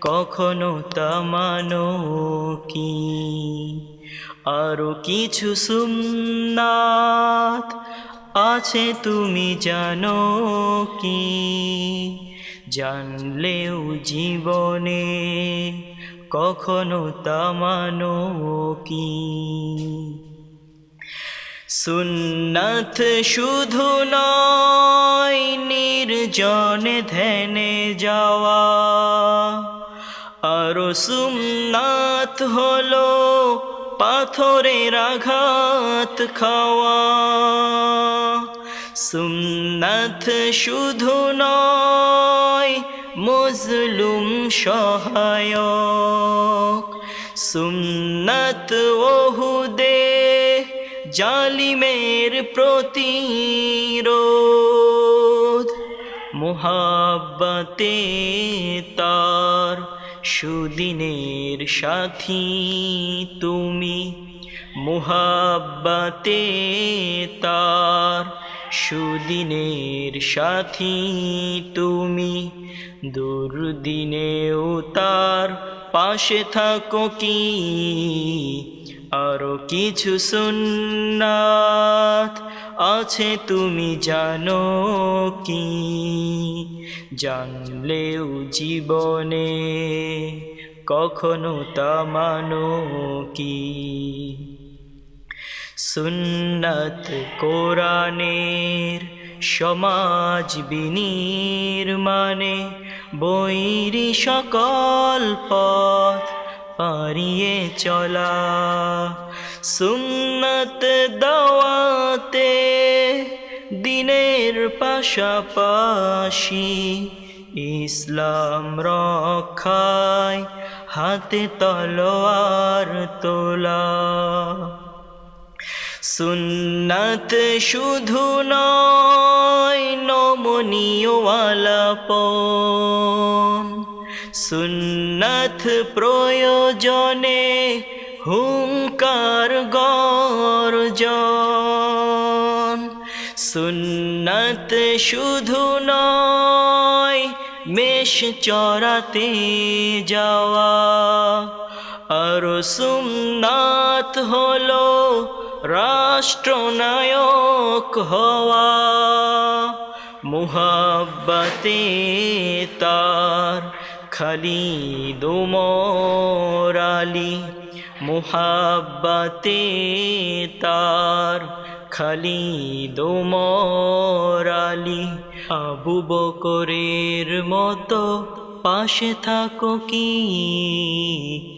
কখনো তা মানো কি? আরও কিছু সুন্নাত আছে তুমি জানো কি? জানলেও জীবনে কখনো তা মানো কি? সুন্নাথ শুধু নয়, নির্জনে ধ্যানে যাওয়া আরও সুন্নাথ হলো পাথরের আঘাত খাওয়া। সুন্নাথ শুধু নয়, মজলুম সহায়ক। সুন্নাত ওহুদে জালিমের প্রতিরোধ। মোহাব্বতে সুদিনের সাথী তুমি মোহাব্বতে তার সুদিনের সাথী তুমি দুর্দিনেও তার পাশে থাকো কি? আরও কিছু সুন্নাত আছে তুমি জানো কি? জানলেও জীবনে কখনো তা মানো কি? সুন্নত কোরআনের সমাজ বিনির্মাণে বৈরি সকল পথ পারিয়ে চলা। সুন্নত দাওয়াতে দিনের পাশাপাশি ইসলাম রক্ষায় হাতে তলোয়ার তোলা। সুন্নত শুধু নয় নমনীয় আলাপন সুন্নত প্রয়োজনে হুঙ্কার গর্জন। সুন্নত শুধু নয়, মেষ চড়াতে যাওয়া। আর সুন্নাত হলো রাষ্ট্রনায়ক হওয়া। মুহাব্বতে তার খালি দুমরালি মুহাব্বতে তার খালি দুমরালি আবু বকরের মতো পাশে থাকো কি?